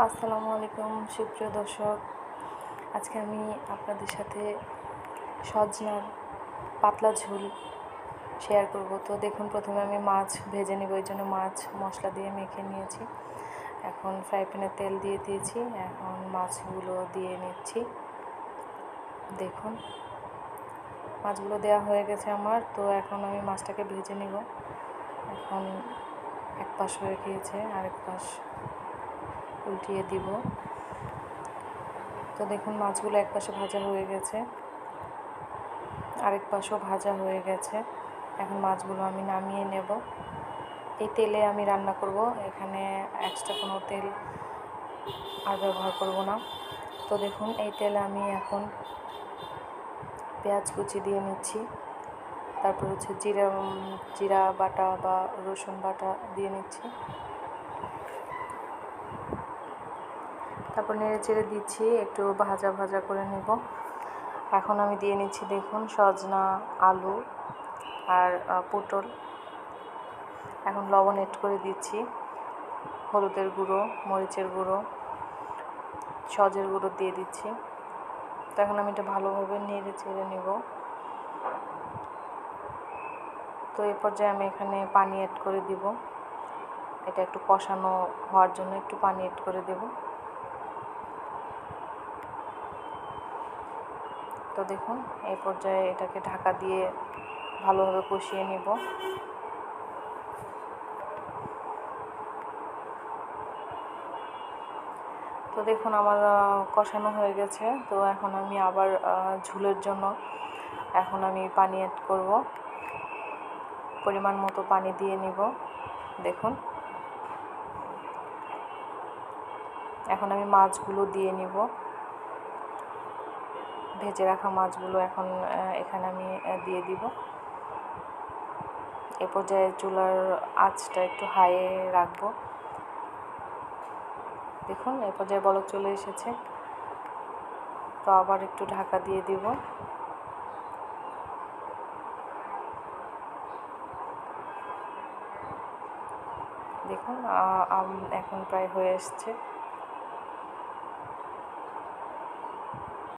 আসসালামু আলাইকুম, সুপ্রিয় দর্শক। আজকে আমি আপনাদের সাথে সজনার পাতলা ঝোল শেয়ার করব। তো দেখুন, প্রথমে আমি মাছ ভেজে নেব, ওই জন্য মাছ মশলা দিয়ে মেখে নিয়েছি। এখন ফ্রাই প্যানে তেল দিয়ে দিয়েছি, এখন মাছগুলো দিয়ে নিচ্ছি। দেখুন, মাছগুলো দেওয়া হয়ে গেছে আমার, তো এখন আমি মাছটাকে ভেজে নিব। এখন এক পাশ হয়ে গিয়েছে, আরেক পাশ উল্টিয়ে দিব। তো দেখুন, মাছগুলো এক পাশে ভাজা হয়ে গেছে। আরেক পাশেও ভাজা হয়ে গেছে। এখন মাছগুলো আমি নামিয়ে নেব। এই তেলে আমি রান্না করব। এখানে এক্সট্রা কোনো তেল আর ব্যবহার করব না। তো দেখুন, এই তেলে আমি এখন পেঁয়াজ কুচি দিয়ে নিচ্ছি। তারপর হচ্ছে জিরা জিরা বাটা বা রসুন বাটা দিয়ে নিচ্ছি। তারপর নেড়ে চেড়ে দিচ্ছি, একটু ভাজা ভাজা করে নেব। এখন আমি দিয়ে নিচ্ছি দেখুন সজনা, আলু আর পটল। এখন লবণ এড করে দিচ্ছি, হলুদের গুঁড়ো, মরিচের গুঁড়ো, সজের গুঁড়ো দিয়ে দিচ্ছি। তো এখন আমি এটা ভালোভাবে নেড়ে চেড়ে নেব। তো এ পর্যায়ে আমি এখানে পানি অ্যাড করে দিব। এটা একটু কষানো হওয়ার জন্য একটু পানি অ্যাড করে দেবো। তো দেখুন, এই পর্যায়ে এটাকে ঢাকা দিয়ে ভালোভাবে কষিয়ে নিব। তো দেখুন, আমার কষানো হয়ে গেছে। তো এখন আমি আবার ঝুলের জন্য এখন আমি পানি অ্যাড করব। পরিমাণ মতো পানি দিয়ে নিব। দেখুন। এখন আমি মাছগুলো দিয়ে নিব। ভেজে রাখা মাছগুলো এখন এখানে আমি দিয়ে দিব। এ পর্যায়ে চুলার আঁচটা একটু হাইয়ে রাখব। দেখুন, এ পর্যায়ে বলক চলে এসেছে। তো আবার একটু ঢাকা দিয়ে দিব। দেখুন এখন প্রায় হয়ে এসছে।